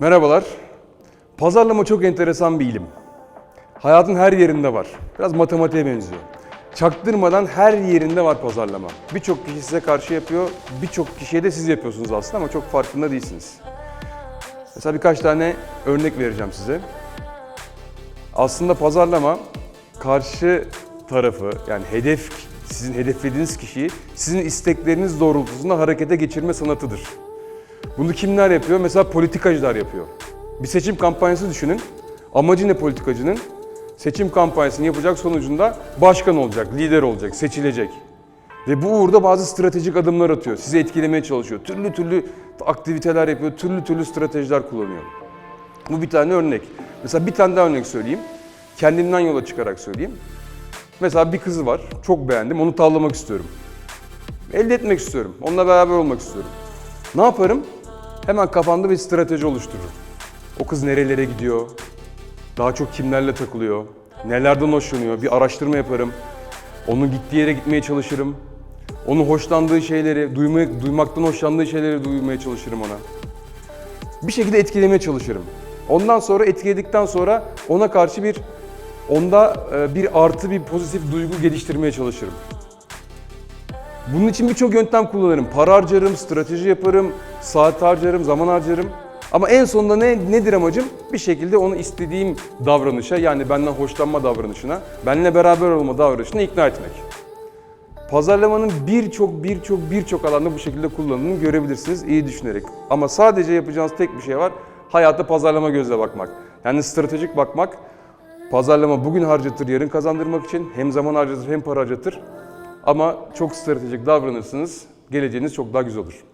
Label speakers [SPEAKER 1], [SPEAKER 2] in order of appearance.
[SPEAKER 1] Merhabalar. Pazarlama çok enteresan bir ilim. Hayatın her yerinde var. Biraz matematiğe benziyor. Çaktırmadan her yerinde var pazarlama. Birçok kişi size karşı yapıyor, birçok kişiye de siz yapıyorsunuz aslında ama çok farkında değilsiniz. Mesela birkaç tane örnek vereceğim size. Aslında pazarlama karşı tarafı yani hedef sizin hedeflediğiniz kişiyi sizin istekleriniz doğrultusunda harekete geçirme sanatıdır. Bunu kimler yapıyor? Mesela politikacılar yapıyor. Bir seçim kampanyası düşünün. Amacı ne politikacının? Seçim kampanyasını yapacak sonucunda başkan olacak, lider olacak, seçilecek. Ve bu uğurda bazı stratejik adımlar atıyor. Sizi etkilemeye çalışıyor. Türlü türlü aktiviteler yapıyor, türlü türlü stratejiler kullanıyor. Bu bir tane örnek. Mesela bir tane daha örnek söyleyeyim. Kendimden yola çıkarak söyleyeyim. Mesela bir kızı var, çok beğendim, onu tavlamak istiyorum. Elde etmek istiyorum, onunla beraber olmak istiyorum. Ne yaparım? Hemen kafamda bir strateji oluştururum. O kız nerelere gidiyor, daha çok kimlerle takılıyor, nelerden hoşlanıyor bir araştırma yaparım. Onun gittiği yere gitmeye çalışırım. Onun hoşlandığı şeyleri, duymak, duymaktan hoşlandığı şeyleri duymaya çalışırım ona. Bir şekilde etkilemeye çalışırım. Ondan sonra etkiledikten sonra ona karşı bir onda e, bir artı bir pozitif duygu geliştirmeye çalışırım. Bunun için birçok yöntem kullanırım. Para harcarım, strateji yaparım, saat harcarım, zaman harcarım. Ama en sonunda ne nedir amacım? Bir şekilde onu istediğim davranışa yani benden hoşlanma davranışına, benimle beraber olma davranışına ikna etmek. Pazarlamanın birçok birçok birçok alanda bu şekilde kullanıldığını görebilirsiniz iyi düşünerek. Ama sadece yapacağınız tek bir şey var. Hayata pazarlama gözle bakmak. Yani stratejik bakmak. Pazarlama bugün harcatır, yarın kazandırmak için hem zaman harcatır hem para harcatır. Ama çok stratejik davranırsınız, geleceğiniz çok daha güzel olur.